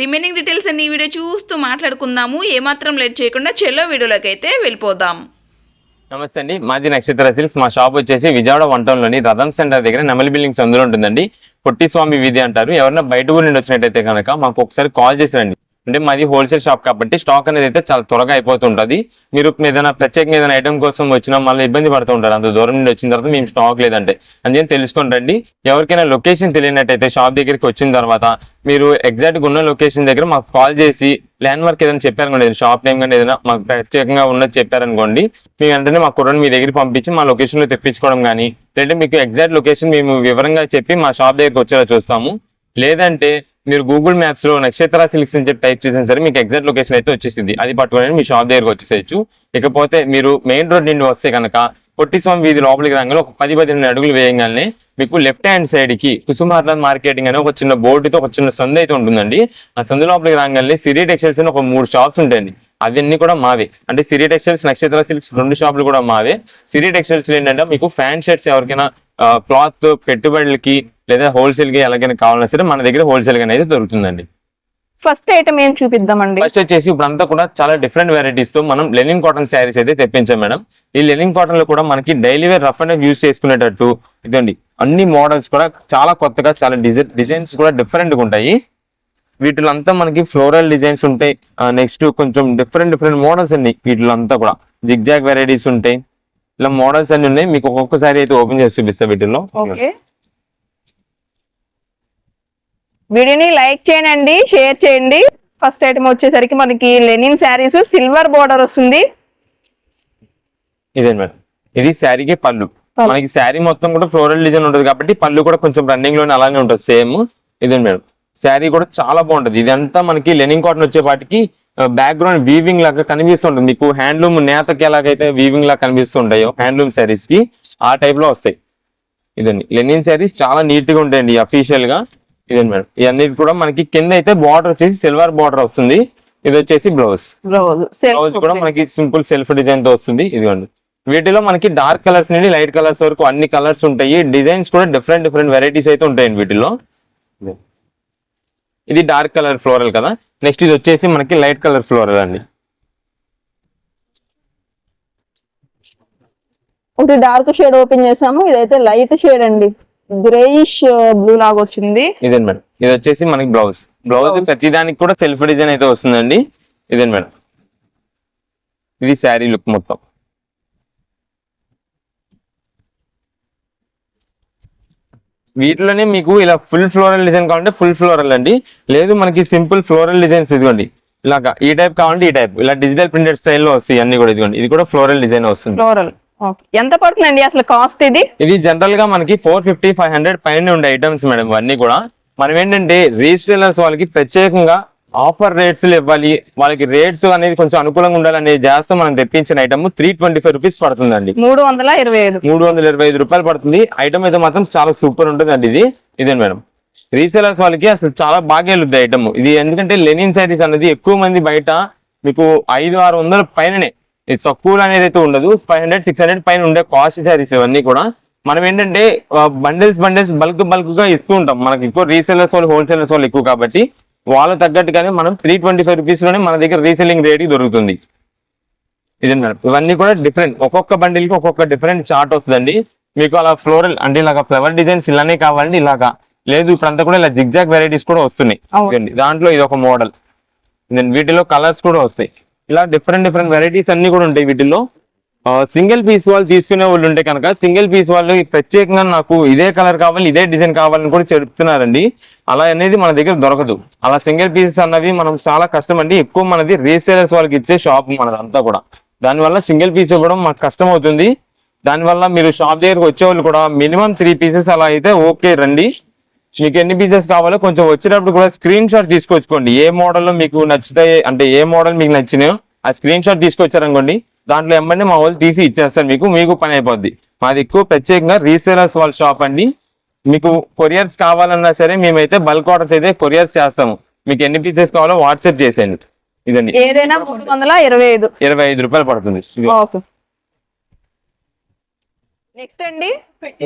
Remaining details అన్ని ఈ video చూస్తూ మాట్లాడుకుందాము. ఏమాత్రం లేట్ చేయకుండా చెల్లో వీడియోలోకి అయితే వెళ్ళిపోదాం. నమస్తే అండి. మాది నక్షత్ర సిల్క్స్. మా షాప్ వచ్చేసి విజయవాడ వన్ టౌన్లోని రథం సెంటర్ దగ్గర నెమలి బిల్డింగ్స్ అందులో ఉంటుందండి. పొట్టి స్వామి వీధి అంటారు. ఎవరైనా బయట ఊరి నుండి వచ్చినట్టయితే కనుక మాకు ఒకసారి కాల్ చేసి రండి. అంటే మాది హోల్సేల్ షాప్ కాబట్టి స్టాక్ అనేది అయితే చాలా త్వరగా అయిపోతుంటుంది. మీరు ఏదైనా ప్రత్యేకంగా ఏదైనా ఐటమ్ కోసం వచ్చినా మళ్ళీ ఇబ్బంది పడుతూ ఉంటారు. అంత దూరం నుండి వచ్చిన తర్వాత మేము స్టాక్ లేదంటే. అందుకని తెలుసుకొని రండి. ఎవరికైనా లొకేషన్ తెలియనట్టయితే షాప్ దగ్గరికి వచ్చిన తర్వాత మీరు ఎగ్జాక్ట్గా ఉన్న లొకేషన్ దగ్గర మాకు కాల్ చేసి ల్యాండ్ మార్క్ ఏదైనా చెప్పారనుకోండి షాప్ నేమ్ కానీ ఏదైనా మాకు ప్రత్యేకంగా ఉన్నది చెప్పారనుకోండి మీ వెంటనే మా కుర్రను మీ దగ్గర పంపించి మా లొకేషన్లో తెప్పించుకోవడం కానీ లేదంటే మీకు ఎగ్జాక్ట్ లొకేషన్ మేము వివరంగా చెప్పి మా షాప్ దగ్గరికి వచ్చేలా చూస్తాము. లేదంటే మీరు గూగుల్ మ్యాప్స్లో నక్షత్ర సిల్క్స్ అని చెప్పి టైప్ చేసిన సరే మీకు ఎగ్జాక్ట్ లొకేషన్ అయితే వచ్చేసింది. అది పట్టుకొని మీ షాప్ దగ్గరకు వచ్చేసేయచ్చు. ఇకపోతే మీరు మెయిన్ రోడ్ నుండి వస్తే కనుక పొట్టిస్వామి వీధి లోపలికి రాగానే ఒక పది పదిహేను అడుగులు వేయగానే మీకు లెఫ్ట్ హ్యాండ్ సైడ్కి కుసుమార్లాన్ మార్కెటింగ్ అనే ఒక చిన్న బోర్డుతో ఒక చిన్న సందు అయితే ఉంటుందండి. ఆ సందు లోపలికి రాగానే సిరి టెక్స్టైల్స్ అని ఒక మూడు షాప్స్ ఉంటాయండి. అవన్నీ కూడా మావే. అంటే సిరి టెక్స్టైల్స్ నక్షత్ర సిల్క్స్ రెండు షాపులు కూడా మావే. సిరి టెక్స్టైల్స్ ఏంటంటే మీకు ఫ్యాన్ షర్ట్స్ ఎవరికైనా క్లాత్ పెట్టుబడులకి లేదా హోల్సేల్కి ఎలాగైనా కావాలన్నా సరే మన దగ్గర హోల్సేల్గా అయితే దొరుకుతుందండి. ఫస్ట్ ఐటమ్ ఏం చూపిద్దామండి? ఫస్ట్ వచ్చేసి ఇప్పుడు అంతా కూడా చాలా డిఫరెంట్ వెరైటీస్తో మనం లెనిన్ కాటన్ శారీస్ అయితే తెప్పించాం మేడం. ఈ లెనిన్ కాటన్లో కూడా మనకి daily wear rough and use చేసుకునేటట్టు ఇదండి. అన్ని మోడల్స్ కూడా చాలా కొత్తగా చాలా డిజైన్ డిజైన్స్ కూడా డిఫరెంట్గా ఉంటాయి. వీటిలో అంతా మనకి ఫ్లోరల్ డిజైన్స్ ఉంటాయి. నెక్స్ట్ కొంచెం డిఫరెంట్ డిఫరెంట్ మోడల్స్ అండి వీటిలో అంతా కూడా. జిగ్జాగ్ వెరైటీస్ ఉంటాయి. ఇలా మోడల్స్ అన్ని ఉన్నాయి. మీకు ఒక్కొక్కసారి అయితే ఓపెన్ చేసి చూపిస్తా వీటిల్లో. వీడియోని లైక్ చేయండి షేర్ చేయండి. ఫస్ట్ ఐటమ్ వచ్చేసరికి మనకి లెనిన్ శారీస్ సిల్వర్ బోర్డర్ వస్తుంది. ఇదే మేడం. ఇది శారీకి పళ్ళు. మనకి శారీ మొత్తం కూడా ఫ్లోరల్ డిజైన్ ఉంటుంది కాబట్టి పళ్ళు కూడా కొంచెం రన్నింగ్లోనే అలానే ఉంటుంది సేమ్. ఇదే మేడం. శారీ కూడా చాలా బాగుంటది. ఇదంతా మనకి లెనింగ్ కాటన్ వచ్చే వాటికి బ్యాక్గ్రౌండ్ వీవింగ్ లాగా కనిపిస్తుంటుంది. మీకు హ్యాండ్లూమ్ నేతకి ఎలాగైతే వీవింగ్ లాగా కనిపిస్తుంటాయో హ్యాండ్లూమ్ శారీస్కి ఆ టైప్లో వస్తాయి. ఇదండి. లెనిన్ శారీస్ చాలా నీట్గా ఉంటాయండి అఫీషియల్గా. ఇదండి మేడం? ఇవన్నీ కూడా మనకి కింద అయితే బార్డర్ వచ్చేసి సిల్వర్ బార్డర్ వస్తుంది. ఇది వచ్చేసి బ్లౌజ్ బ్లౌజ్ బ్లౌజ్ కూడా మనకి సింపుల్ సెల్ఫ్ డిజైన్తో వస్తుంది. ఇదిగోండి. వీటిలో మనకి డార్క్ కలర్స్ నుండి లైట్ కలర్స్ వరకు అన్ని కలర్స్ ఉంటాయి. డిజైన్స్ కూడా డిఫరెంట్ డిఫరెంట్ వెరైటీస్ అయితే ఉంటాయండి వీటిలో ఇది డార్క్ కలర్ ఫ్లోరల్ కదా. నెక్స్ట్ ఇది వచ్చేసి మనకి లైట్ కలర్ ఫ్లోరల్ అండి. ఒకటి డార్క్ షేడ్ ఓపెన్ చేసాము ఇదైతే లైట్ షేడ్ అండి. గ్రేయిష్ బ్లూ లాగా వచ్చింది. ఇదే మేడం. ఇది వచ్చేసి మనకి బ్లౌజ్ బ్లౌజ్ Blouse. ప్రతి దానికి కూడా సెల్ఫ్ డిజైన్ అయితే వస్తుందండి. ఇదే మేడం. ఇది శారీ లుక్ మొత్తం. వీటిలోనే మీకు ఇలా ఫుల్ ఫ్లోరల్ డిజైన్ కావాలంటే ఫుల్ ఫ్లోరల్ అండి. లేదు మనకి సింపుల్ ఫ్లోరల్ డిజైన్స్ ఇదిగోండి. ఇలాగా ఈ టైప్ కావాలంటే ఈ టైప్ ఇలా డిజిటల్ ప్రింటెడ్ స్టైల్లో వస్తాయి అన్ని కూడా ఇదిగోండి. ఇది కూడా ఫ్లోరల్ డిజైన్ వస్తుంది. ఫ్లోరల్ ఎంత పడుతుందండి అసలు కాస్ట్ ఇది? ఇది జనరల్గా మనకి ఫోర్ ఫిఫ్టీ ఫైవ్ హండ్రెడ్ పైన ఉండే ఐటమ్స్ మేడం ఇవన్నీ కూడా. మనం ఏంటంటే రీసేలర్స్ వాళ్ళకి ప్రత్యేకంగా ఆఫర్ రేట్స్ ఇవ్వాలి. వాళ్ళకి రేట్స్ అనేది కొంచెం అనుకూలంగా ఉండాలనేది చేస్తూ మనం తెప్పించిన item three twenty five rupees పడుతుందండి. మూడు వందల ఇరవై ఐదు. మూడు వందల ఇరవై ఐదు రూపాయలు పడుతుంది. ఐటమ్ అయితే మాత్రం చాలా సూపర్ ఉంటుందండి ఇది. ఇదే మేడం రీసేలర్స్ వాళ్ళకి అసలు చాలా బాగా వెళ్తుంది ఐటమ్ ఇది ఎందుకంటే లెనిన్ శారీస్ అనేది ఎక్కువ మంది బయట మీకు ఐదు ఆరు వందల పైననే ఇది తక్కువ అనేది అయితే ఉండదు. ఫైవ్ హండ్రెడ్ సిక్స్ హండ్రెడ్ పైన ఉండే కాస్ట్ శారీస్ ఇవన్నీ కూడా. మనం ఏంటంటే బండిల్స్ బండిల్స్ బల్క్ బల్క్గా ఇస్తూ ఉంటాం. మనకి ఎక్కువ రీసేలర్స్ వాళ్ళు హోల్సేలర్స్ వాళ్ళు ఎక్కువ కాబట్టి వాళ్ళ తగ్గట్టుగానే మనం త్రీ ట్వంటీ ఫైవ్ రూపీస్లోనే మన దగ్గర రీసెల్లింగ్ రేట్ దొరుకుతుంది. ఇది మేడం ఇవన్నీ కూడా డిఫరెంట్ ఒక్కొక్క బండిల్కి ఒక్కొక్క డిఫరెంట్ చార్ట్ వస్తుందండి. మీకు అలా ఫ్లోరల్ అంటే ఇలాగా ఫ్లవర్ డిజైన్స్ ఇలానే కావాలండి ఇలాగా. లేదు ఇప్పుడంతా కూడా ఇలా జిగ్జాగ్ వెరైటీస్ కూడా వస్తున్నాయి. దాంట్లో ఇది ఒక మోడల్ వీటిలో కలర్స్ కూడా వస్తాయి. ఇలా డిఫరెంట్ డిఫరెంట్ వెరైటీస్ అన్ని కూడా ఉంటాయి వీటిల్లో. సింగిల్ పీస్ వాళ్ళు తీసుకునే వాళ్ళు ఉంటే కనుక సింగిల్ పీస్ వాళ్ళు ప్రత్యేకంగా నాకు ఇదే కలర్ కావాలి ఇదే డిజైన్ కావాలని కూడా చెప్తున్నారండి. అలా అనేది మన దగ్గర దొరకదు. అలా సింగిల్ పీసెస్ అన్నవి మనం చాలా కష్టం అండి. ఎక్కువ మనది రీసేలర్స్ వాళ్ళకి ఇచ్చే షాప్ మనదంతా కూడా. దానివల్ల సింగిల్ పీస్ ఇవ్వడం మాకు కష్టం అవుతుంది. దానివల్ల మీరు షాప్ దగ్గరకు వచ్చేవాళ్ళు కూడా మినిమం త్రీ పీసెస్ అలా అయితే ఓకే రండి. మీకు ఎన్ని పీసెస్ కావాలో కొంచెం వచ్చేటప్పుడు కూడా స్క్రీన్ షాట్ తీసుకొచ్చుకోండి. ఏ మోడల్లో మీకు నచ్చుతాయి అంటే ఏ మోడల్ మీకు నచ్చినాయో ఆ స్క్రీన్ షాట్ తీసుకొచ్చారనుకోండి దాంట్లో ఎమ్మంటే మా వాళ్ళు తీసి ఇచ్చేస్తారు మీకు మీకు పని అయిపోద్ది. మాది ఎక్కువ ప్రత్యేకంగా రీసేలర్స్ వాళ్ళ షాప్ అండి. మీకు కొరియర్స్ కావాలన్నా సరే మేమైతే బల్క్ ఆర్డర్స్ అయితే కొరియర్స్ చేస్తాము. మీకు ఎన్ని పీసెస్ కావాలో వాట్సాప్ చేసేయండి. ఇదండి. ఏదైనా మూడు వందల ఇరవై ఐదు. ఇరవై ఐదు రూపాయలు పడుతుంది. నెక్స్ట్ అండి.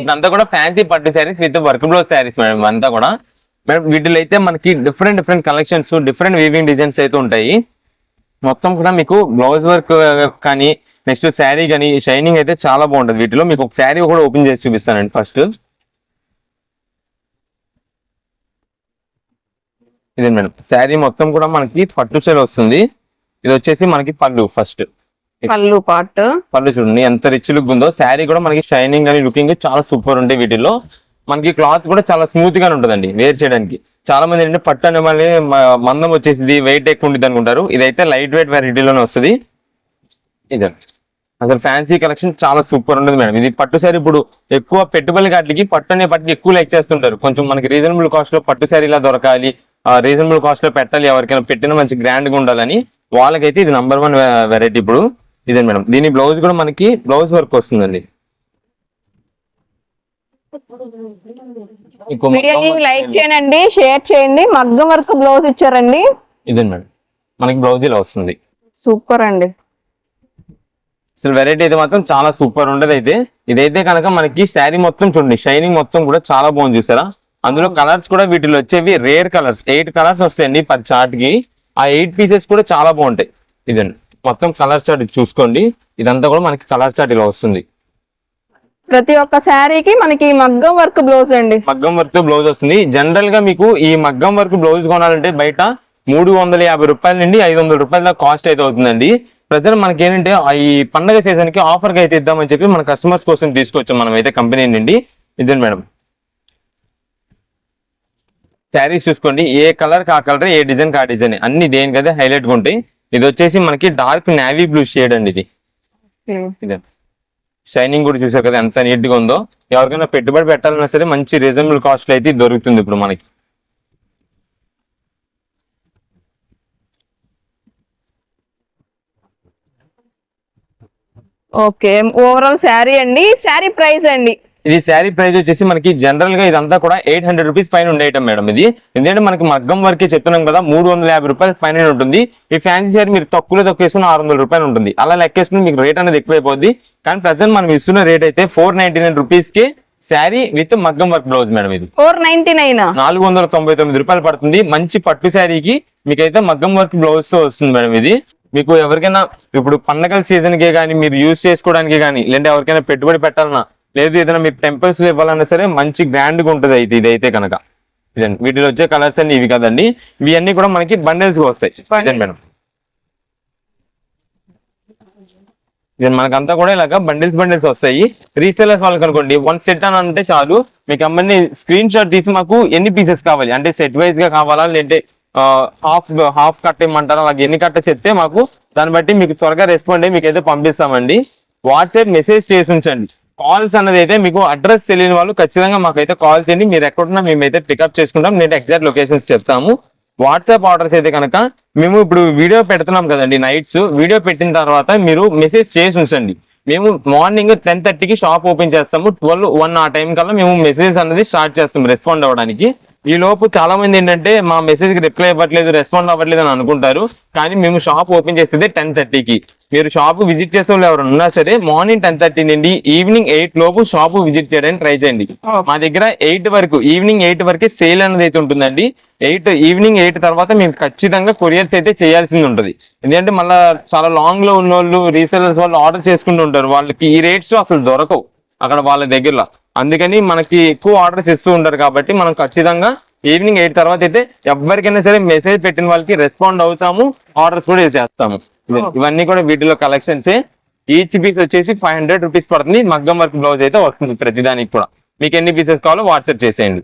ఇదంతా కూడా ఫ్యాన్సీ పట్టు saris with work blouse saris madam అంతా కూడా. మేడం వీటిలో అయితే మనకి different different collections different weaving designs అయితే ఉంటాయి. మొత్తం కూడా మీకు బ్లౌజ్ వర్క్ కానీ నెక్స్ట్ శారీ కానీ షైనింగ్ అయితే చాలా బాగుంటుంది వీటిలో. మీకు ఒక శారీ కూడా ఓపెన్ చేసి చూపిస్తానండి ఫస్ట్ ఇదే మేడం శారీ మొత్తం కూడా మనకి పట్టు షేల్ వస్తుంది. ఇది వచ్చేసి మనకి పళ్ళు ఫస్ట్ పళ్ళు పార్ట్ పళ్ళు చూడండి ఎంత రిచ్ లుక్ ఉందో. శారీ కూడా మనకి షైనింగ్ అని లుకింగ్ చాలా సూపర్ ఉంటాయి వీటిల్లో. మనకి క్లాత్ కూడా చాలా స్మూత్ గానే ఉంటుందండి వేర్ చేయడానికి. చాలా మంది ఏంటంటే పట్టు అనే మళ్ళీ మందం వచ్చేసింది వెయిట్ ఎక్కువ ఉంటుంది అనుకుంటారు. ఇదైతే లైట్ వెయిట్ వెరైటీలోనే వస్తుంది. ఇదే. అసలు ఫ్యాన్సీ కలెక్షన్ చాలా సూపర్ ఉంటుంది మేడం. ఇది పట్టు శారీ ఇప్పుడు ఎక్కువ పెట్టుబడి కాట్లకి పట్టు అనే పట్టుకి ఎక్కువ లైక్ చేస్తుంటారు. కొంచెం మనకి రీజనబుల్ కాస్ట్లో పట్టు శారీ ఇలా దొరకాలి రీజనబుల్ కాస్ట్లో పెట్టాలి ఎవరికైనా పెట్టిన మంచి గ్రాండ్గా ఉండాలని వాళ్ళకైతే ఇది నంబర్ వన్ వెరైటీ ఇప్పుడు. ఇదే మేడం. దీని బ్లౌజ్ కూడా మనకి బ్లౌజ్ వర్క్ వస్తుందండి. వీడియోని లైక్ చేయండి షేర్ చేయండి. మగ్గం వరకు బ్లౌజ్ ఇచ్చారండి. ఇదే మేడం. మనకి బ్లౌజ్ ఇలా వస్తుంది. సూపర్ అండి. అసలు వెరైటీ అయితే మాత్రం చాలా సూపర్ ఉండదు అయితే. ఇదైతే కనుక మనకి శారీ మొత్తం చూడండి షైనింగ్ మొత్తం కూడా చాలా బాగుంది చూసారా? అందులో కలర్స్ కూడా వీటిలో వచ్చేవి రేర్ కలర్స్ ఎయిట్ కలర్స్ వస్తాయండి పర్ చార్ట్కి. ఆ ఎయిట్ పీసెస్ కూడా చాలా బాగుంటాయి. ఇదండి మొత్తం కలర్ చార్ట్ చూసుకోండి. ఇదంతా కూడా మనకి కలర్ చార్ట్ ఇలా వస్తుంది. ప్రతి ఒక్క శారీకి మనకి మగ్గం వర్క్ బ్లౌజ్ అండి. మగ్గం వర్క్ బ్లౌజ్ వస్తుంది. జనరల్గా మీకు ఈ మగ్గం వర్క్ బ్లౌజ్ కొనాలంటే బయట మూడు వందల యాభై రూపాయల నుండి ఐదు వందల రూపాయల కాస్ట్ అయితే అవుతుందండి. ప్రజలు మనకి ఏంటంటే ఆ ఈ పండగ సీజన్కి ఆఫర్గా అయితే ఇద్దామని చెప్పి మన కస్టమర్స్ కోసం తీసుకొచ్చాం మనం అయితే కంపెనీ నుండి. ఇదే మేడం? శారీస్ చూసుకోండి. ఏ కలర్ కా కలర్ ఏ డిజైన్ కా డిజైన్ అన్ని దేనికైతే హైలైట్గా ఉంటాయి. ఇది వచ్చేసి మనకి డార్క్ నావీ బ్లూ షేడ్ అండి ఇది. షైనింగ్ కూడా చూసారు కదా ఎంత నీట్గా ఉందో. ఎవరికైనా పెట్టుబడి పెట్టాలన్నా సరే మంచి రీజనబుల్ కాస్ట్ అయితే దొరుకుతుంది ఇప్పుడు మనకి. ఓకే. ఓవరాల్ శారీ అండి. శారీ ప్రైస్ అండి. ఇది శారీ ప్రైస్ వచ్చేసి మనకి జనరల్గా ఇదంతా కూడా ఎయిట్ హండ్రెడ్ రూపీస్ పైన ఉండే ఐటమ్ మేడం ఇది. ఎందుకంటే మనకి మగ్గం వరకే చెప్తున్నాం కదా మూడు వందల యాభై రూపాయల పైన ఉంటుంది. ఈ ఫ్యాన్సీ శారీ మీరు తక్కువలో తక్కువ వేసుకున్న ఆరు వందల రూపాయలు ఉంటుంది. అలా లెక్కేసుకుని మీకు రేట్ అనేది ఎక్కువైపోద్ది. కానీ ప్రజెంట్ మనం ఇస్తున్న రేట్ అయితే ఫోర్ నైన్టీ నైన్ రూపీస్కి శారీ విత్ మగ్గం వర్క్ బ్లౌజ్ మేడం ఇది. ఫోర్ నైన్టీ నైన్ నాలుగు వందల తొంభై తొమ్మిది రూపాయలు పడుతుంది. మంచి పట్టు శారీకి మీకైతే మగ్గం వర్క్ బ్లౌజ్తో వస్తుంది మేడం ఇది. మీకు ఎవరికైనా ఇప్పుడు పండగల సీజన్ కే కానీ మీరు యూజ్ చేసుకోవడానికి కానీ లేదంటే ఎవరికైనా పెట్టుబడి పెట్టాలన్నా లేదు ఏదైనా మీకు టెంపుల్స్ ఇవ్వాలన్నా సరే మంచి గ్రాండ్గా ఉంటుంది అయితే ఇదైతే కనుక. ఇదండి వీటిలో వచ్చే కలర్స్ అన్ని ఇవి కదండి. ఇవి అన్ని కూడా మనకి బండిల్స్గా వస్తాయి. ఇదండి మేడం? ఇది మనకంతా కూడా ఇలాగ బండిల్స్ బండిల్స్ వస్తాయి. రీసేలర్స్ వాళ్ళకి అనుకోండి వన్ సెట్ అని అంటే చాలు. మీకు అమ్మని స్క్రీన్ షాట్ తీసి మాకు ఎన్ని పీసెస్ కావాలి? అంటే సెట్ వైజ్గా కావాలా? లేదంటే హాఫ్ హాఫ్ కట్ ఇమ్మంటారా అలాగే ఎన్ని కట్ట చెప్తే మాకు దాన్ని బట్టి మీకు త్వరగా రెస్పాండ్ అయ్యి మీకు అయితే పంపిస్తామండి. వాట్సాప్ మెసేజ్ చేసి ఉంచండి. కాల్స్ అన్నది అయితే మీకు అడ్రస్ తెలియని వాళ్ళు ఖచ్చితంగా మాకైతే కాల్ చేయండి. మీరు ఎక్కడున్నా మేమైతే పికప్ చేసుకుంటాం. నేను ఎగ్జాక్ట్ లొకేషన్స్ చెప్తాము. వాట్సాప్ ఆర్డర్స్ అయితే కనుక మేము ఇప్పుడు వీడియో పెడుతున్నాం కదండి నైట్స్ వీడియో పెట్టిన తర్వాత మీరు మెసేజ్ చేసి ఉంచండి. మేము మార్నింగ్ టెన్ థర్టీకి షాప్ ఓపెన్ చేస్తాము. ట్వెల్వ్ వన్ ఆ టైం కల్లా మేము మెసేజ్ అనేది స్టార్ట్ చేస్తాం రెస్పాండ్ అవ్వడానికి. ఈ లోపు చాలా మంది ఏంటంటే మా మెసేజ్కి రిప్లై ఇవ్వట్లేదు రెస్పాండ్ అవ్వట్లేదు అని అనుకుంటారు. కానీ మేము షాప్ ఓపెన్ చేసేది టెన్ థర్టీకి. మీరు షాప్ విజిట్ చేసే వాళ్ళు ఎవరు ఉన్నా సరే మార్నింగ్ టెన్ థర్టీ నుండి ఈవినింగ్ ఎయిట్ లోపు షాప్ విజిట్ చేయడానికి ట్రై చేయండి. మా దగ్గర ఎయిట్ వరకు ఈవినింగ్ ఎయిట్ వరకే సేల్ అనేది అయితే ఉంటుందండి. ఎయిట్ ఈవినింగ్ ఎయిట్ తర్వాత మేము ఖచ్చితంగా కొరియర్స్ అయితే చేయాల్సింది ఉంటుంది. ఎందుకంటే మళ్ళీ చాలా లాంగ్లో ఉన్న వాళ్ళు రీసెలర్స్ వాళ్ళు ఆర్డర్ చేసుకుంటూ ఉంటారు. వాళ్ళకి ఈ రేట్స్ అసలు దొరకవు అక్కడ వాళ్ళ దగ్గరలో. అందుకని మనకి ఎక్కువ ఆర్డర్స్ ఇస్తూ ఉంటారు కాబట్టి మనం ఖచ్చితంగా ఈవినింగ్ ఎయిట్ తర్వాత అయితే ఎవరికైనా సరే మెసేజ్ పెట్టిన వాళ్ళకి రెస్పాండ్ అవుతాము ఆర్డర్స్ కూడా చేస్తాము. ఇవి- ఇవన్నీ కూడా వీటిలో కలెక్షన్స్ ఈచ్ పీస్ వచ్చేసి ఫైవ్ హండ్రెడ్ రూపీస్ పడుతుంది. మగ్గం వర్క్ బ్లౌజ్ అయితే వస్తుంది ప్రతిదానికి కూడా. మీకు ఎన్ని పీసెస్ కావాలో వాట్సాప్ చేసేయండి.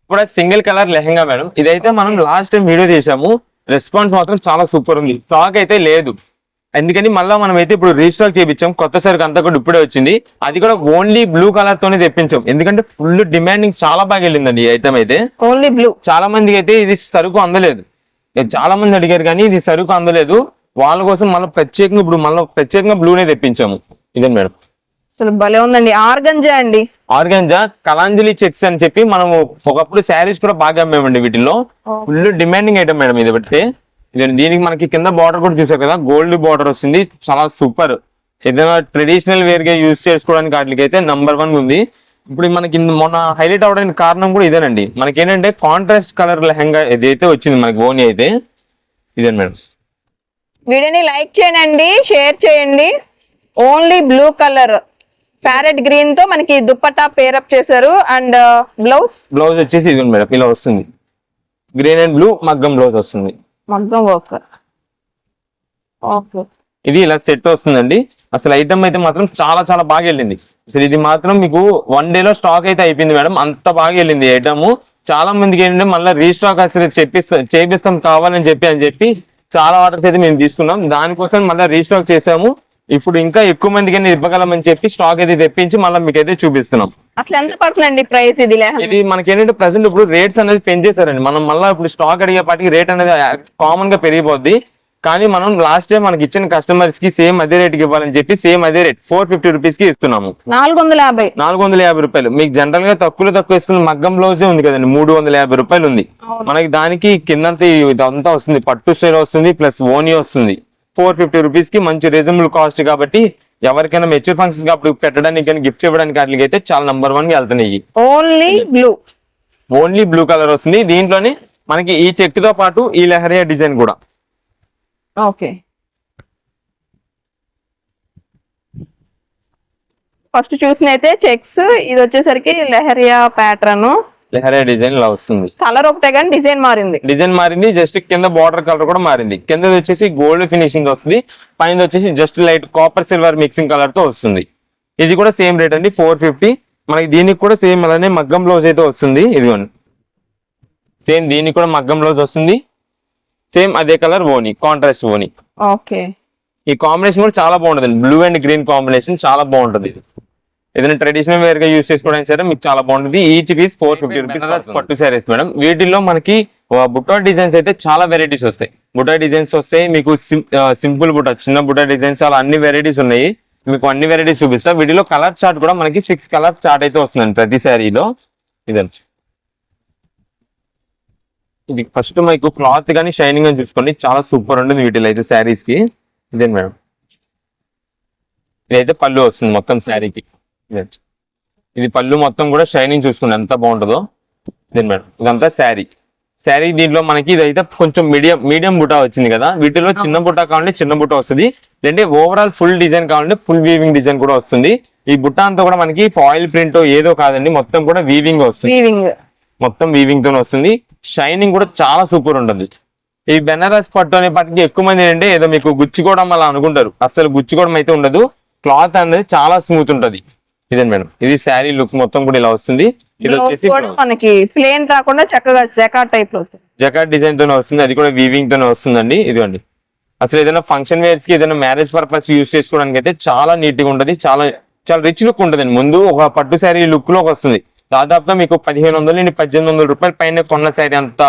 ఇప్పుడు సింగిల్ కలర్ లెహంగా మేడం. ఇదైతే మనం లాస్ట్ టైం వీడియో చేసాము రెస్పాన్స్ మాత్రం చాలా సూపర్ ఉంది. స్టాక్ అయితే లేదు. ఎందుకని మళ్ళీ మనం అయితే ఇప్పుడు రీస్టాక్ చేయించాం కొత్త సరుకు అంతా కూడా ఇప్పుడే వచ్చింది. అది కూడా ఓన్లీ బ్లూ కలర్ తోనే తెప్పించాం. ఎందుకంటే ఫుల్ డిమాండింగ్ చాలా బాగా వెళ్ళిందండి ఈ ఐటమ్ అయితే. ఓన్లీ బ్లూ చాలా మందికి అయితే ఇది సరుకు అందలేదు. చాలా మంది అడిగారు కానీ ఇది సరుకు అందలేదు. వాళ్ళ కోసం మళ్ళీ ప్రత్యేకంగా ఇప్పుడు మళ్ళీ ప్రత్యేకంగా బ్లూనే తెప్పించాము. ఇదే మేడం? అసలు భలే ఉందండి. ఆర్గంజా అండి. ఆర్గాంజా కలాంజలి చెక్స్ అని చెప్పి మనము ఒకప్పుడు శారీస్ కూడా బాగా అమ్మామండి వీటిల్లో. ఫుల్ డిమాండింగ్ ఐటమ్ మేడం ఇది బట్టి ఇది దీనికి మనకి కింద బార్డర్ కూడా చూసారు కదా గోల్డ్ బార్డర్ వస్తుంది. చాలా సూపర్ ఏదైనా ట్రెడిషనల్ వేర్గా యూస్ చేసుకోవడానికి వాటికి అయితే నంబర్ వన్ ఉంది. ఇప్పుడు మనకి మొన్న హైలైట్ అవడానికి కారణం కూడా ఇదేనండి. మనకి ఏంటంటే కాంట్రాస్ట్ కలర్ లెహంగా ఏదైతే వచ్చింది మనకి ఓనీ అయితే ఇదే మేడం. వీడియోని లైక్ చేయండి షేర్ చేయండి. ఓన్లీ బ్లూ కలర్ ప్యారెట్ గ్రీన్తో మనకి దుప్పట్టా పేరప్ చేశారు. అండ్ బ్లౌజ్ బ్లౌజ్ వచ్చేసి ఇది మేడం ఇలా వస్తుంది. గ్రీన్ అండ్ బ్లూ మగ్గం బ్లౌజ్ వస్తుంది. మొత్తం వర్క్ ఓకే. ఇది ఇలా సెట్ వస్తుందండి. అసలు ఐటమ్ అయితే మాత్రం చాలా చాలా బాగా వెళ్ళింది. అసలు ఇది మాత్రం మీకు వన్ డేలో స్టాక్ అయితే అయిపోయింది మేడం. అంత బాగా వెళ్ళింది ఐటమ్ చాలా మందికి ఏంటంటే మళ్ళీ రీస్టాక్ అసలు చెప్పిస్తాం చేపిస్తాం కావాలని చెప్పి అని చెప్పి చాలా ఆర్డర్స్ అయితే మేము తీసుకున్నాం. దానికోసం మళ్ళీ రీస్టాక్ చేసాము ఇప్పుడు ఇంకా ఎక్కువ మందికి ఇవ్వగలమని చెప్పి స్టాక్ అయితే తెప్పించి మళ్ళీ మీకు అయితే చూపిస్తున్నాం. అసలు ఎంత పడుతుందండి ప్రైస్ ఇది ఇది మనకి ఏంటంటే ప్రజెంట్ ఇప్పుడు రేట్స్ అనేది పెంచేశారండి. మనం మళ్ళీ ఇప్పుడు స్టాక్ అడిగేపాటికి రేట్ అనేది కామన్గా పెరిగిపోద్ది. కానీ మనం లాస్ట్ టైం మనకి ఇచ్చిన కస్టమర్స్కి సేమ్ అదే రేట్కి ఇవ్వాలని చెప్పి సేమ్ అదే రేట్ ఫోర్ ఫిఫ్టీ రూపీస్కి ఇస్తున్నాము. నాలుగు వందల యాభై. నాలుగు వందల యాభై రూపాయలు. మీకు జనరల్గా తక్కువలో తక్కువ వేసుకున్న మగ్గం బ్లౌజే ఉంది కదండి మూడు వందల యాభై రూపాయలు ఉంది. మనకి దానికి కిందంతా ఇదంతా వస్తుంది. పట్టు స్టైల్ వస్తుంది ప్లస్ ఓనీ వస్తుంది. ఫోర్ ఫిఫ్టీ రూపీస్కి మంచి రీజనబుల్ కాస్ట్ కాబట్టి ఎవరికైనా మెచ్యూర్ ఫంక్షన్స్ అప్పుడు పెట్టడానికి కానీ గిఫ్ట్ ఇవ్వడానికి వాటికి అయితే చాలా నంబర్ వన్గా వెళ్తున్నాయి. Only blue only blue colour వస్తుంది. దీంట్లోనే మనకి ఈ చెక్తో పాటు ఈ లెహరియా డిజైన్ కూడా. ఓకే. ఫస్ట్ చూసినైతే చెక్స్ ఇది వచ్చేసరికి లెహరియా ప్యాటర్న్ లెహరియా డిజైన్ ఇలా వస్తుంది. కలర్ ఒకటే కానీ డిజైన్ మారింది. డిజైన్ మారింది జస్ట్ కింద బార్డర్ కలర్ కూడా మారింది. కింద వచ్చేసి గోల్డ్ ఫినిషింగ్ వస్తుంది. పైన వచ్చేసి just light copper silver mixing కలర్తో వస్తుంది. ఇది కూడా సేమ్ రేట్ అండి ఫోర్ ఫిఫ్టీ మనకి దీనికి కూడా సేమ్ అలానే మగ్గం బ్లౌజ్ అయితే వస్తుంది. ఇదిగోండి. సేమ్ దీనికి కూడా మగ్గం బ్లౌజ్ వస్తుంది. సేమ్ అదే కలర్ ఓని కాంట్రాస్ట్ ఓని. ఓకే. ఈ కాంబినేషన్ కూడా చాలా బాగుంటుంది బ్లూ అండ్ గ్రీన్ కాంబినేషన్ చాలా బాగుంటుంది. ఇది ఏదైనా ట్రెడిషనల్ వేర్గా యూస్ చేసుకోవడానికి సరే మీకు చాలా బాగుంటుంది. Each piece four fifty rupees పట్టు సారీస్ మేడం. వీటిల్లో మనకి బుట్టా డిజైన్స్ అయితే చాలా వెరైటీస్ వస్తాయి. బుట్టా డిజైన్స్ వస్తాయి మీకు సింపుల్ బుట్ట చిన్న బుట్టా డిజైన్స్ అలా అన్ని వెరైటీస్ ఉన్నాయి. మీకు అన్ని వెరైటీస్ చూపిస్తా. వీటిలో కలర్ చార్ట్ కూడా మనకి సిక్స్ కలర్స్ చార్ట్ అయితే వస్తుందండి ప్రతి శారీలో ఇదండి ఇది ఫస్ట్ మీకు క్లాత్ కానీ షైనింగ్ అని చూసుకోండి. చాలా సూపర్ ఉంటుంది వీటిలో అయితే శారీస్కి. ఇదే మేడం. ఇదైతే పళ్ళు వస్తుంది మొత్తం శారీకి. ఇది పళ్ళు మొత్తం కూడా షైనింగ్ చూసుకోండి ఎంత బాగుంటుందో. ఇదే మేడం ఇదంతా శారీ. శారీ దీంట్లో మనకి ఇదైతే కొంచెం మీడియం మీడియం బుటా వచ్చింది కదా. వీటిలో చిన్న బుట్ట కావాలంటే చిన్న బుట్ట వస్తుంది. లేదంటే ఓవరాల్ ఫుల్ డిజైన్ కావాలంటే ఫుల్ వీవింగ్ డిజైన్ కూడా వస్తుంది. ఈ బుట్ట అంతా కూడా మనకి ఫాయిల్ ప్రింట్ ఏదో కాదండి మొత్తం కూడా వీవింగ్ వస్తుంది. మొత్తం వీవింగ్ తోనే వస్తుంది. షైనింగ్ కూడా చాలా సూపర్ ఉంటుంది. ఈ బెనారస్ పట్టు అనే పట్టుకి ఎక్కువ మంది ఏంటంటే ఏదో మీకు గుచ్చుకోవడం అలా అనుకుంటారు. అసలు గుచ్చుకోవడం అయితే ఉండదు. క్లాత్ అనేది చాలా స్మూత్ ఉంటది. ఇదే మేడం. ఇది శారీ లుక్ మొత్తం కూడా ఇలా వస్తుంది. ఇది వచ్చేసి మనకి ప్లేన్ రాకుండా చక్కగా జకాట్ టైప్లో వస్తుంది. జకాట్ డిజైన్ తోనే వస్తుంది. అది కూడా వీవింగ్ తోనే వస్తుందండి. ఇదిగోండి. అసలు ఏదైనా ఫంక్షన్ వేర్స్కి ఏదైనా మ్యారేజ్ పర్పస్ యూస్ చేసుకోవడానికి అయితే చాలా నీట్గా ఉంటది. చాలా చాలా రిచ్ లుక్ ఉంటదండి. ముందు ఒక పట్టు శారీ లుక్లోకి వస్తుంది. దాదాపుగా మీకు పదిహేను వందల నుండి పద్దెనిమిది వందల రూపాయల పైన కొన్న శారీ అంత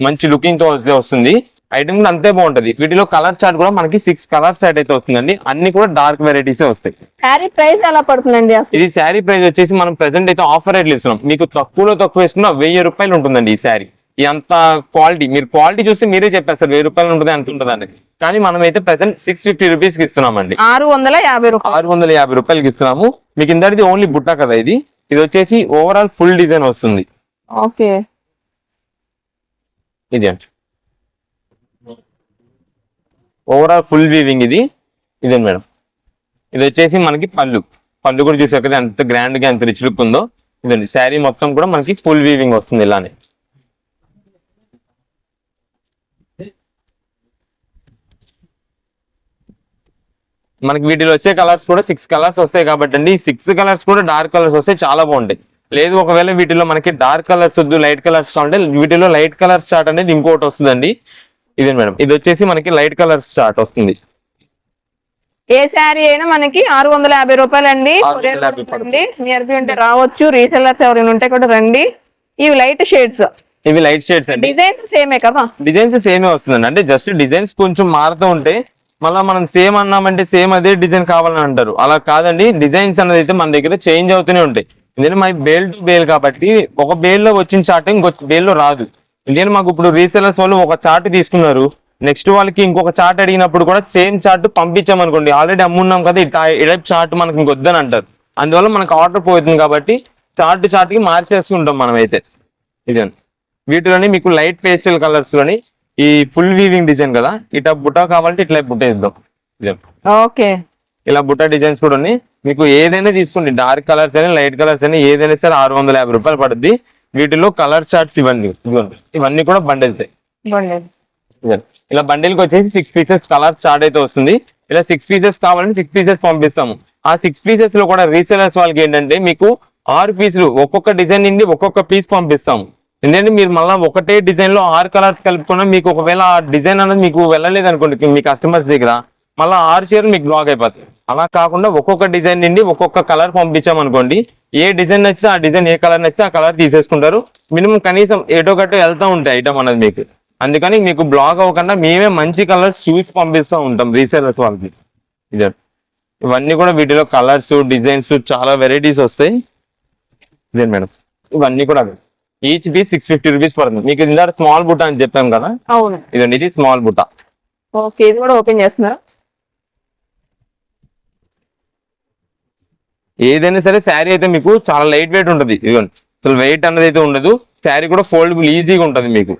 మంచి లుకింగ్తో వస్తుంది. ఐటమ్ కూడా అంతే బాగుంటది. వీటిలో కలర్ చార్ట్ కూడా మనకి సిక్స్ కలర్ చార్ట్ అయితే వస్తుందండి. అన్ని కూడా డార్క్ వెరైటీస్ వస్తాయి. శారీ ప్రైస్ ఎలా పడుతుందండి ఇది శారీ ప్రైస్ వచ్చేసి మనం ప్రెసెంట్ అయితే ఆఫర్ రేట్లు ఇస్తున్నాం. మీకు తక్కువలో తక్కువ వేసుకున్న వెయ్యి రూపాయలు ఉంటుందండి ఈ శారీ అంత క్వాలిటీ మీరు క్వాలిటీ చూస్తే మీరే చెప్పేస్తారు వెయ్యి రూపాయలు ఉంటుంది ఎంత ఉంటుందండి కానీ మనం అయితే ప్రెసెంట్ సిక్స్ ఫిఫ్టీ రూపీస్కి ఇస్తున్నామండి. ఆరు వందల యాభై రూపాయలు. ఆరు వందల యాభై రూపాయలకి ఇస్తున్నాము. మీకు ఇందరిది ఓన్లీ బుట్ట కదా ఇది. ఇది వచ్చేసి ఓవరాల్ ఫుల్ డిజైన్ వస్తుంది. ఓకే. ఇది అండి. ఓవరాల్ ఫుల్ వీవింగ్ ఇది. ఇదే మేడం? ఇది వచ్చేసి మనకి పళ్ళు. పళ్ళు కూడా చూసే కదా ఎంత గ్రాండ్గా ఎంత రిచ్ లుక్ ఉందో. ఇదండి. శారీ మొత్తం కూడా మనకి ఫుల్ వీవింగ్ వస్తుంది ఇలానే. మనకి వీటిలో వచ్చే కలర్స్ కూడా సిక్స్ కలర్స్ వస్తాయి కాబట్టి అండి. సిక్స్ కలర్స్ కూడా డార్క్ కలర్స్ వస్తే చాలా బాగుంటాయి. లేదు ఒకవేళ వీటిలో మనకి డార్క్ కలర్స్ వద్దు లైట్ కలర్స్ కావాలంటే వీటిలో లైట్ కలర్స్ చార్ట్ అనేది ఇంకోటి వస్తుందండి. ఇదే మేడం. ఇది వచ్చేసి మనకి లైట్ కలర్స్ చార్ట్ వస్తుంది. ఏ శారీ అయినా మనకి ఆరు వందల యాభై రూపాయలు అండి ఉంటే రావచ్చు. రీసెల్లర్స్ ఎవరైనా ఉంటే కూడా రండి. ఇవి లైట్ షేడ్స్. ఇవి లైట్ షేడ్స్ అండి. డిజైన్స్ సేమే కదా? డిజైన్స్ సేమే వస్తుందండి. అంటే జస్ట్ డిజైన్స్ కొంచెం మారుతూ ఉంటే మళ్ళీ మనం సేమ్ అన్నామంటే సేమ్ అదే డిజైన్ కావాలని అంటారు. అలా కాదండి. డిజైన్స్ అనేది అయితే మన దగ్గర చేంజ్ అవుతూనే ఉంటాయి. ఎందుకంటే మన బేల్ టు బేల్ కాబట్టి ఒక బేల్లో వచ్చిన చార్ట్ ఇంకొక బేల్లో రాదు. ఎందుకంటే మాకు ఇప్పుడు రీసెలర్స్ వాళ్ళు ఒక చార్ట్ తీసుకున్నారు. నెక్స్ట్ వాళ్ళకి ఇంకొక చార్ట్ అడిగినప్పుడు కూడా సేమ్ చార్ట్ పంపించామనుకోండి. ఆల్రెడీ అమ్మున్నాం కదా ఇట్లా ఇడప్ చార్ట్ మనకి ఇంకొద్దని అంటారు. అందువల్ల మనకు ఆర్డర్ పోతుంది కాబట్టి చార్ట్ చార్ట్కి మార్చేసుకుంటాం మనం అయితే ఇదే వీటిలోని మీకు లైట్ పేస్టల్ కలర్స్లోని ఈ ఫుల్ వీవింగ్ డిజైన్ కదా ఇట్లా బుట్ట కావాలంటే ఇట్లా బుట్ట ఇద్దాం ఇదే ఓకే. ఇలా బుట్ట డిజైన్స్ కూడా ఉన్నాయి. మీకు ఏదైనా తీసుకోండి. డార్క్ కలర్స్ అయినా లైట్ కలర్స్ అయినా ఏదైనా సరే ఆరు వందల యాభై రూపాయలు పడుద్ది. వీటిలో కలర్ చార్ట్స్ ఇవన్నీ. ఇవన్నీ కూడా బండిల్తాయి ఇలా బండిల్కి వచ్చేసి సిక్స్ పీసెస్ కలర్ చార్ట్ అయితే వస్తుంది. ఇలా సిక్స్ పీసెస్ కావాలంటే సిక్స్ పీసెస్ పంపిస్తాము. ఆ సిక్స్ పీసెస్లో కూడా రీసెలర్స్ వాళ్ళకి ఏంటంటే మీకు ఆరు పీసులు ఒక్కొక్క డిజైన్ నుండి ఒక్కొక్క పీస్ పంపిస్తాము. ఎందుకంటే మీరు మళ్ళీ ఒకటే డిజైన్లో ఆరు కలర్స్ కలుపుకున్నా మీకు ఒకవేళ ఆ డిజైన్ అనేది మీకు వెళ్ళలేదు అనుకోండి మీ కస్టమర్స్ దగ్గర మళ్ళీ ఆరు చీరలు మీకు బ్లాక్ అయిపోతాయి. అలా కాకుండా ఒక్కొక్క డిజైన్ నుండి ఒక్కొక్క కలర్ పంపించామనుకోండి ఏ డిజైన్ నచ్చితే ఆ డిజైన్ ఏ కలర్ నచ్చితే ఆ కలర్ తీసేసుకుంటారు. మినిమం కనీసం ఏటో గట్టో వెళ్తూ ఉంటాయి ఐటమ్ అనేది మీకు. అందుకని మీకు బ్లాక్ అవ్వకుండా మేమే మంచి కలర్స్ చూసి పంపిస్తూ ఉంటాం రీసేలర్స్ వాళ్ళకి. ఇదే. ఇవన్నీ కూడా వీటిలో కలర్స్ డిజైన్స్ చాలా వెరైటీస్ వస్తాయి. ఇదే మేడం. ఇవన్నీ కూడా each piece six fifty rupees పడుతుంది. మీకు ఇందాక స్మాల్ బుట్ట అని చెప్పాం కదా? అవును. ఇదండి ఇది స్మాల్ బుట్ట. ఓకే ఇది కూడా ఓపెన్ చేస్తున్నారా? ఏదైనా సరే శారీ అయితే మీకు చాలా లైట్ వెయిట్ ఉంటుంది. ఇదిగోండి. అసలు వెయిట్ అన్నది అయితే ఉండదు. శారీ కూడా ఫోల్డబుల్ ఈజీగా ఉంటుంది మీకు.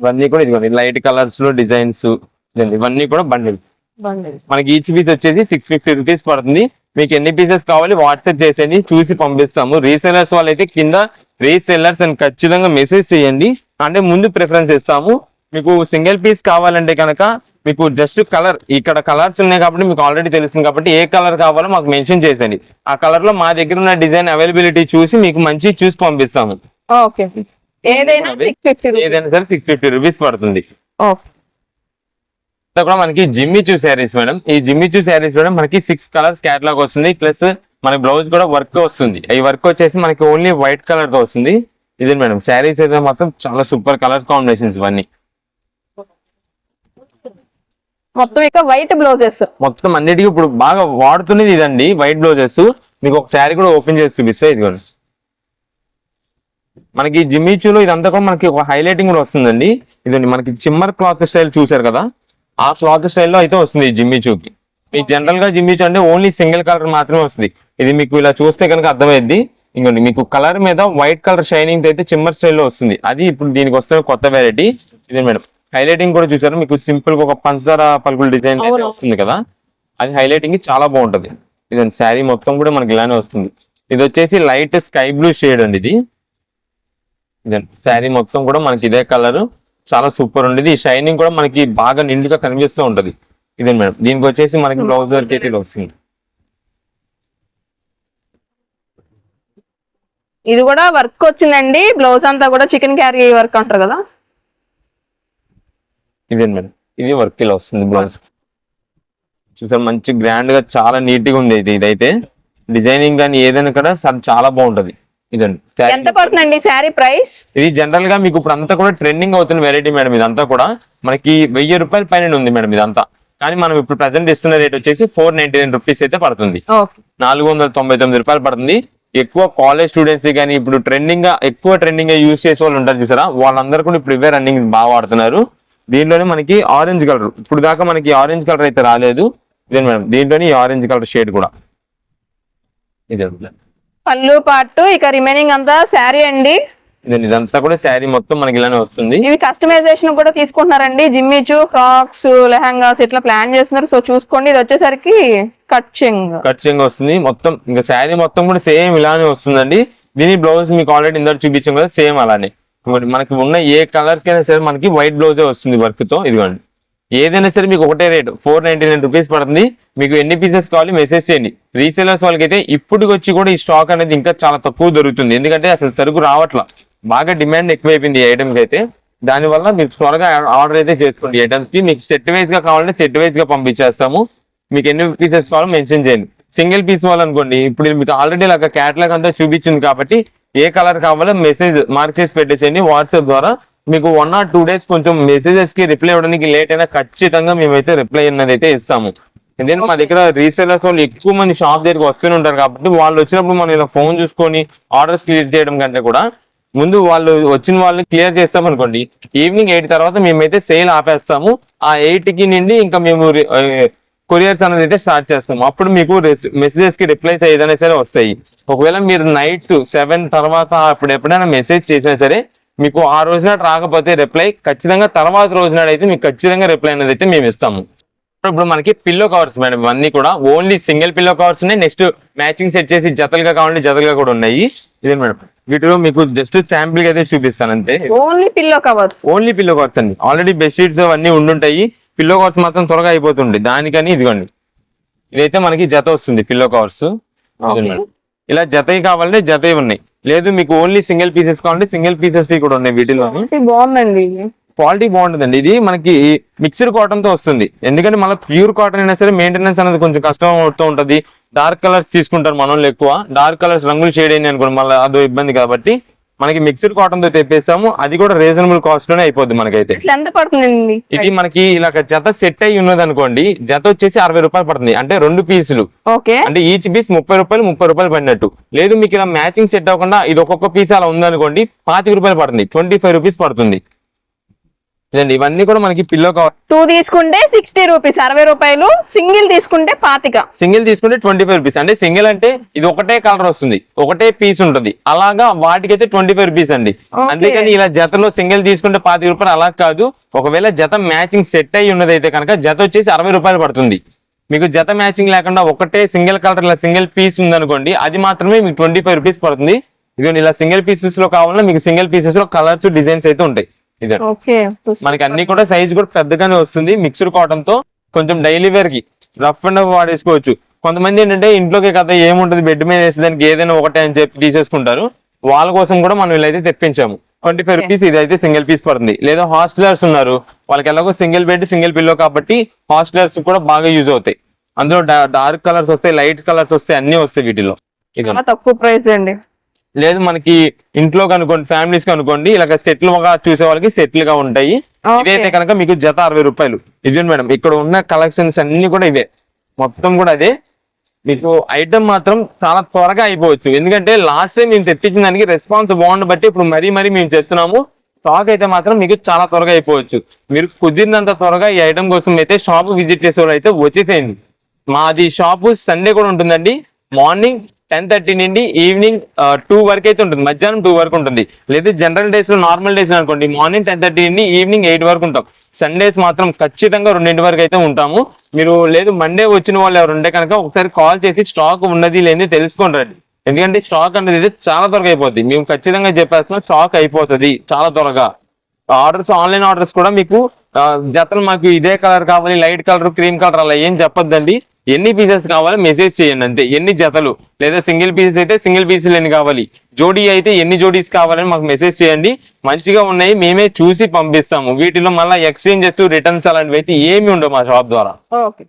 ఇవన్నీ కూడా ఇదిగోండి. లైట్ కలర్స్లో డిజైన్స్ ఇవన్నీ కూడా బండిల్. మనకి ఈచ్ పీస్ వచ్చేసి సిక్స్ ఫిఫ్టీ రూపీస్ పడుతుంది. మీకు ఎన్ని పీసెస్ కావాలి వాట్సాప్ చేసేయండి. చూసి పంపిస్తాము. రీసెలర్స్ వాళ్ళైతే కింద రీసెల్లర్స్ అని ఖచ్చితంగా మెసేజ్ చేయండి. అంటే ముందు ప్రిఫరెన్స్ ఇస్తాము. మీకు సింగిల్ పీస్ కావాలంటే కనుక మీకు జస్ట్ కలర్ ఇక్కడ కలర్స్ ఉన్నాయి కాబట్టి మీకు ఆల్రెడీ తెలుస్తుంది కాబట్టి ఏ కలర్ కావాలో మాకు మెన్షన్ చేసేయండి. ఆ కలర్లో మా దగ్గర ఉన్న డిజైన్ అవైలబిలిటీ చూసి మీకు మంచి చూసి పంపిస్తాము. ఓకే ఏదైనా సరే సిక్స్ ఫిఫ్టీ రూపీస్ పడుతుంది. కూడా మనకి జిమ్మిచూ శారీస్ మేడం. ఈ జిమ్మిచూ శారీస్ కూడా మనకి సిక్స్ కలర్స్ క్యాటలాగ్ వస్తుంది. ప్లస్ మన బ్లౌజ్ కూడా వర్క్ వస్తుంది. ఈ వర్క్ వచ్చేసి మనకి ఓన్లీ వైట్ కలర్తో వస్తుంది. ఇది మేడం శారీస్ అయితే మాత్రం చాలా సూపర్ కలర్ కాంబినేషన్స్ ఇవన్నీ. మొత్తం ఇక వైట్ బ్లౌజెస్ మొత్తం అన్నిటికీ ఇప్పుడు బాగా వాడుతున్నది ఇదండి వైట్ బ్లౌజెస్ మీకు ఒక శారీ కూడా ఓపెన్ చేసి చూపిస్తే ఇదిగోండి. మనకి జిమ్మిచూలో ఇదంతా కూడా మనకి ఒక హైలైటింగ్ కూడా వస్తుందండి. ఇదండి మనకి చిమ్మర్ క్లాత్ స్టైల్ చూసారు కదా ఆ క్లాత్ స్టైల్లో అయితే వస్తుంది జిమ్మిచూకి మీకు జనరల్గా జిమ్మిచూ అంటే ఓన్లీ సింగిల్ కలర్ మాత్రమే వస్తుంది. ఇది మీకు ఇలా చూస్తే కనుక అర్థమైంది ఇంకోండి మీకు కలర్ మీద వైట్ కలర్ షైనింగ్ అయితే చిమ్మర్ స్టైల్లో వస్తుంది. అది ఇప్పుడు దీనికి వస్తున్న కొత్త వెరైటీ ఇదే మేడం. హైలైటింగ్ కూడా చూసారు మీకు సింపుల్గా ఒక పంచదార పలుకుల డిజైన్. వస్తుంది కదా? అది హైలైటింగ్ చాలా బాగుంటది. ఇదండి శారీ మొత్తం కూడా మనకి ఇలానే వస్తుంది. ఇది వచ్చేసి లైట్ స్కై బ్లూ షేడ్ అండి ఇది. ఇదండి శారీ మొత్తం కూడా మనకి ఇదే కలర్ చాలా సూపర్ ఉండేది. ఈ షైనింగ్ కూడా మనకి బాగా నిండుగా కనిపిస్తూ ఉంటది. ఇదే మేడం దీనికి వచ్చేసి మనకి బ్లౌజ్ వర్క్ అయితే వస్తుంది. ఇది కూడా వర్క్ వచ్చిందండి. బ్లౌజ్ అంతా కూడా చికెన్ క్యారీ వర్క్ అంటారు కదా? ఇదే మేడం ఇది వర్క్ ఇలా వస్తుంది బ్లౌజ్ చూసారు మంచి గ్రాండ్గా చాలా నీట్గా ఉంది ఇది ఇదైతే. డిజైనింగ్ కానీ ఏదైనా కూడా చాలా బాగుంటది. ఇదండి. శారీ ఎంత పడుతుందండి శారీ ప్రైస్ ఇది జనరల్గా మీకు ఇప్పుడు అంతా కూడా ట్రెండింగ్ అవుతున్న వెరైటీ మేడం ఇదంతా కూడా. మనకి వెయ్యి రూపాయల పైన ఉంది మేడం ఇదంతా. కానీ మనం ఇప్పుడు ప్రజెంట్ ఇస్తున్న రేట్ వచ్చేసి ఫోర్ నైన్టీ నైన్ రూపీస్ అయితే పడుతుంది. ఓకే నాలుగు వందల తొంభై తొమ్మిది రూపాయలు పడుతుంది. ఎక్కువ కాలేజ్ స్టూడెంట్స్ కానీ ఇప్పుడు ట్రెండింగ్గా ఎక్కువ ట్రెండింగ్గా యూస్ చేసే వాళ్ళు ఉంటారు చూసారా? వాళ్ళందరూ కూడా ఇప్పుడు ఇవే రన్నింగ్ బాగా వాడుతున్నారు. దీంట్లోనే మనకి ఆరెంజ్ కలర్ ఇప్పుడు దాకా మనకి ఆరెంజ్ కలర్ అయితే రాలేదు. ఇదే మేడం దీంట్లోనే ఆరెంజ్ కలర్ షేడ్ కూడా. ఇదే పళ్ళు పాటు ఇక రిమైనింగ్ అంతా శారీ అండి. ఇదే ఇదంతా కూడా శారీ మొత్తం మనకి ఇలానే వస్తుంది. ఇవి కస్టమైజేషన్ కూడా తీసుకుంటున్నారండి. జిమ్మిచు ఫ్రాక్స్ లెహంగాస్ ఇట్లా ప్లాన్ చేస్తున్నారు. సో చూసుకోండి ఇది వచ్చేసరికి కట్చింగ్ కట్చింగ్ వస్తుంది. మొత్తం ఇంకా శారీ మొత్తం కూడా సేమ్ ఇలానే వస్తుందండి. దీని బ్లౌజ్ మీకు ఆల్రెడీ ఇందాక చూపించాం కదా సేమ్ అలానే. మరి మనకి ఉన్న ఏ కలర్స్ కైనా సరే మనకి వైట్ బ్లౌజే వస్తుంది వర్క్తో ఇదిగోండి. ఏదైనా సరే మీకు ఒకటే rate four ninety nine rupees పడుతుంది. మీకు ఎన్ని పీసెస్ కావాలి మెసేజ్ చేయండి. రీసేలర్స్ వాళ్ళకైతే అయితే ఇప్పుడు వచ్చి కూడా ఈ స్టాక్ అనేది ఇంకా చాలా తక్కువ దొరుకుతుంది. ఎందుకంటే అసలు సరుకు రావట్లా. బాగా డిమాండ్ ఎక్కువైపోయింది ఈ ఐటమ్కి అయితే. దానివల్ల మీరు త్వరగా ఆర్డర్ అయితే చేసుకోండి. ఐటమ్స్కి మీకు సెట్ వైజ్గా కావాలంటే సెట్ వైజ్గా పంపించేస్తాము. మీకు ఎన్ని పీసెస్ కావాలో మెన్షన్ చేయండి. సింగిల్ పీస్ వాళ్ళనుకోండి ఇప్పుడు మీకు ఆల్రెడీ ఇలాగ క్యాటలాగ్ అంతా చూపించింది కాబట్టి ఏ కలర్ కావాలో మెసేజ్ మార్క్ చేసి పెట్టేసేయండి. వాట్సాప్ ద్వారా మీకు వన్ ఆర్ టూ డేస్ కొంచెం మెసేజెస్కి రిప్లై ఇవ్వడానికి లేట్ అయినా ఖచ్చితంగా మేమైతే రిప్లై అన్నది అయితే ఇస్తాము. ఎందుకంటే మా దగ్గర రీసేలర్స్ వాళ్ళు ఎక్కువ మంది షాప్ దగ్గరికి వస్తూనే ఉంటారు కాబట్టి వాళ్ళు వచ్చినప్పుడు మనం ఇలా ఫోన్ చూసుకొని ఆర్డర్స్ క్లియర్ చేయడం కంటే కూడా ముందు వాళ్ళు వచ్చిన వాళ్ళని క్లియర్ చేస్తాం అనుకోండి. ఈవినింగ్ ఎయిట్ తర్వాత మేమైతే సేల్ ఆపేస్తాము. ఆ ఎయిట్కి నుండి ఇంకా మేము కొరియర్స్ అనేది అయితే స్టార్ట్ చేస్తాం. అప్పుడు మీకు మెసేజెస్కి రిప్లైస్ ఏదైనా సరే వస్తాయి. ఒకవేళ మీరు నైట్ సెవెన్ తర్వాత అప్పుడు ఎప్పుడైనా మెసేజ్ చేసినా సరే మీకు ఆ రోజున రాకపోతే రిప్లై ఖచ్చితంగా తర్వాత రోజు అయితే మీకు ఖచ్చితంగా రిప్లై అనేది అయితే మేము ఇస్తాము. ఇప్పుడు మనకి పిల్లో కవర్స్ మేడం ఇవన్నీ కూడా ఓన్లీ సింగిల్ పిల్లో కవర్స్ ఉన్నాయి. నెక్స్ట్ మ్యాచింగ్ సెట్ చేసి జతలుగా కావాలంటే జతలుగా కూడా ఉన్నాయి. ఇదే మేడం? వీటిలో మీకు జస్ట్ శాంపిల్గా అయితే చూపిస్తాను అంతే. Only pillow covers only pillow covers అండి. ఆల్రెడీ బెడ్షీట్స్ అవన్నీ ఉండుంటాయి. పిల్లో కవర్స్ మాత్రం త్వరగా అయిపోతుంది దానికని ఇదిగోండి. ఇదైతే మనకి జత వస్తుంది పిల్లో కవర్స్ ఇలా జతవి కావాలంటే జతవి ఉన్నాయి. లేదు మీకు ఓన్లీ సింగిల్ పీసెస్ కావాలంటే సింగిల్ పీసెస్ కూడా ఉన్నాయి వీటిలో బాగుందండి. క్వాలిటీ బాగుంటుందండి. ఇది మనకి మిక్స్డ్ కాటన్తో వస్తుంది. ఎందుకంటే మళ్ళీ ప్యూర్ కాటన్ అయినా సరే మెయింటెనెన్స్ అనేది కొంచెం కష్టం అవుతూ ఉంటది. డార్క్ కలర్స్ తీసుకుంటారు మన ఎక్కువ. డార్క్ కలర్స్ రంగులు షేడ్ అయింది అనుకోండి మళ్ళీ అదో ఇబ్బంది కాబట్టి మనకి మిక్స్డ్ కాటన్తో తెప్పేసాము. అది కూడా రీజనబుల్ కాస్ట్లోనే అయిపోద్ది మనకైతే. ఇది మనకి ఇలా జత సెట్ అయి ఉన్నది అనుకోండి జత వచ్చేసి అరవై రూపాయలు పడుతుంది. అంటే రెండు పీసులు ఓకే. అంటే ఈచ్ పీస్ ముప్పై రూపాయలు ముప్పై రూపాయలు పడినట్టు. లేదు మీకు ఇలా మ్యాచింగ్ సెట్ అవ్వకుండా ఇది ఒక్కొక్క పీస్ అలా ఉందనుకోండి పాతిక రూపాయలు పడుతుంది. ట్వంటీ ఫైవ్ రూపీస్ పడుతుంది. ఇదండి ఇవన్నీ కూడా మనకి పిల్లో కవర్ టూ తీసుకుంటే సిక్స్టీ రూపీస్ అరవై రూపాయలు. సింగిల్ తీసుకుంటే పాతిక. సింగిల్ తీసుకుంటే ట్వంటీ ఫైవ్ రూపీస్ అంటే సింగిల్ అంటే ఇది ఒకటే కలర్ వస్తుంది. ఒకటే పీస్ ఉంటుంది. అలాగా వాటికైతే ట్వంటీ ఫైవ్ రూపీస్ అండి. అందుకని ఇలా జతలో సింగిల్ తీసుకుంటే పాతిక రూపాయలు అలా కాదు. ఒకవేళ జత మ్యాచింగ్ సెట్ అయి ఉన్నదైతే కనుక జత వచ్చేసి అరవై రూపాయలు పడుతుంది. మీకు జత మ్యాచింగ్ లేకుండా ఒకటే సింగిల్ కలర్ ఇలా సింగిల్ పీస్ ఉందనుకోండి అది మాత్రమే మీకు ట్వంటీ ఫైవ్ రూపీస్ పడుతుంది. ఇదిగోండి ఇలా సింగిల్ పీసెస్లో కావాలన్నా మీకు సింగిల్ పీసెస్లో కలర్స్ డిజైన్స్ అయితే ఉంటాయి. ఇదే. మనకి అన్ని కూడా సైజ్ కూడా పెద్దగానే వస్తుంది. మిక్స్డ్ కాటన్తో కొంచెం డైలీ వేర్కి రఫ్ అండ్ వాడేసుకోవచ్చు. కొంతమంది ఏంటంటే ఇంట్లోకి కదా ఏముంటది? బెడ్ మీద వేసి దానికి ఏదైనా ఒకటే అని చెప్పి తీసేసుకుంటారు. వాళ్ళ కోసం కూడా మనం ఇలా అయితే తెప్పించాము. ట్వంటీ ఫైవ్ రూపీస్ ఇది అయితే సింగిల్ పీస్ పడుతుంది. లేదా హాస్టలర్స్ ఉన్నారు. వాళ్ళకి ఎలాగో సింగిల్ బెడ్ సింగిల్ పిల్లో కాబట్టి హాస్టలర్స్ కూడా బాగా యూజ్ అవుతాయి. అందులో డార్క్ కలర్స్ వస్తాయి లైట్ కలర్స్ వస్తాయి అన్ని వస్తాయి వీటిలో. తక్కువ ప్రైస్ అండి. లేదు మనకి ఇంట్లో కనుకోండి ఫ్యామిలీస్ కనుకోండి ఇలా సెట్లు చూసే వాళ్ళకి సెట్లు గా ఉంటాయి. ఇదైతే కనుక మీకు జత అరవై రూపాయలు. ఇదే మేడం ఇక్కడ ఉన్న కలెక్షన్స్ అన్ని కూడా ఇవే. మొత్తం కూడా అదే. మీకు ఐటమ్ మాత్రం చాలా త్వరగా అయిపోవచ్చు. ఎందుకంటే లాస్ట్ టైం మేము తెప్పించిన దానికి రెస్పాన్స్ బాగుండి బట్టి ఇప్పుడు మరీ మరీ మేము చేస్తున్నాము. స్టాక్ అయితే మాత్రం మీకు చాలా త్వరగా అయిపోవచ్చు. మీరు కుదిరినంత త్వరగా ఈ ఐటమ్ కోసం అయితే షాప్ విజిట్ చేసే వాళ్ళు అయితే వచ్చేసేయండి. మాది షాపు సండే కూడా ఉంటుందండి. మార్నింగ్ టెన్ థర్టీ నుండి ఈవినింగ్ టూ వరకు అయితే ఉంటుంది. మధ్యాహ్నం టూ వరకు ఉంటుంది. లేదా జనరల్ డేస్లో నార్మల్ డేస్ అనుకోండి. మార్నింగ్ టెన్ థర్టీ నుండి ఈవినింగ్ ఎయిట్ వరకు ఉంటాం. సండేస్ మాత్రం ఖచ్చితంగా రెండింటి వరకు అయితే ఉంటాము. మీరు లేదు మండే వచ్చిన వాళ్ళు ఎవరు ఉంటే కనుక ఒకసారి కాల్ చేసి స్టాక్ ఉన్నది లేని తెలుసుకోండి రండి. ఎందుకంటే స్టాక్ అనేది అయితే చాలా త్వరగా అయిపోద్ది. మేము ఖచ్చితంగా చెప్పేస్తున్నాం స్టాక్ అయిపోతుంది చాలా త్వరగా. ఆర్డర్స్ ఆన్లైన్ ఆర్డర్స్ కూడా మీకు జతలు మాకు ఇదే కలర్ కావాలి లైట్ కలర్ క్రీమ్ కలర్ అలా ఏం చెప్పొద్దండి. ఎన్ని పీసెస్ కావాలి మెసేజ్ చేయండి అంతే. ఎన్ని జతలు? లేదా సింగిల్ పీసెస్ అయితే సింగిల్ పీసులు ఎన్ని కావాలి? జోడీ అయితే ఎన్ని జోడీస్ కావాలని మాకు మెసేజ్ చేయండి. మంచిగా ఉన్నాయి మేమే చూసి పంపిస్తాము. వీటిలో మళ్ళీ ఎక్స్చేంజెస్ రిటర్న్స్ అలాంటివి అయితే ఏమి ఉండవు మా షాప్ ద్వారా. ఓకే.